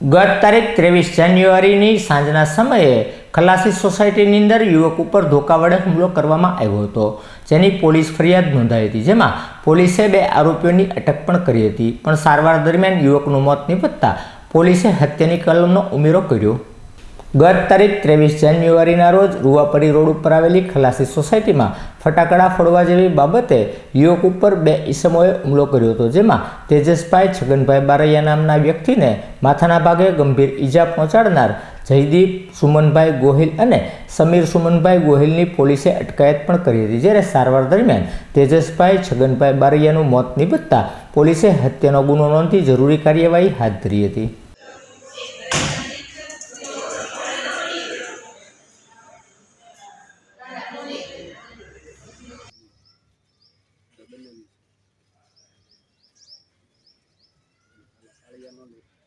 ગત તારીખ ત્રેવીસ જાન્યુઆરીની સાંજના સમયે ખલાસી સોસાયટીની અંદર યુવક ઉપર ધોકા વડે હુમલો કરવામાં આવ્યો હતો. જેની પોલીસ ફરિયાદ નોંધાઈ હતી. જેમાં પોલીસે બે આરોપીઓની અટક પણ કરી હતી. પણ સારવાર દરમિયાન યુવકનું મોત નિપજતા પોલીસે હત્યાની કલમનો ઉમેરો કર્યો. ગત તારીખ ત્રેવીસ જાન્યુઆરીના રોજ રૂવાપરી રોડ ઉપર આવેલી ખલાસી સોસાયટીમાં ફટાકડા ફોડવા જેવી બાબતે યુવક ઉપર બે ઈસમોએ હુમલો કર્યો હતો, જેમાં તેજસભાઈ છગનભાઈ બારૈયા નામના વ્યક્તિને માથાના ભાગે ગંભીર ઈજા પહોંચાડનાર જયદીપ સુમનભાઈ ગોહિલ અને સમીર સુમનભાઈ ગોહિલની પોલીસે અટકાયત પણ કરી હતી, જ્યારે સારવાર દરમિયાન તેજસભાઈ છગનભાઈ બારૈયાનું મોત નિપજતા પોલીસે હત્યાનો ગુનો નોંધી જરૂરી કાર્યવાહી હાથ ધરી હતી. ya no le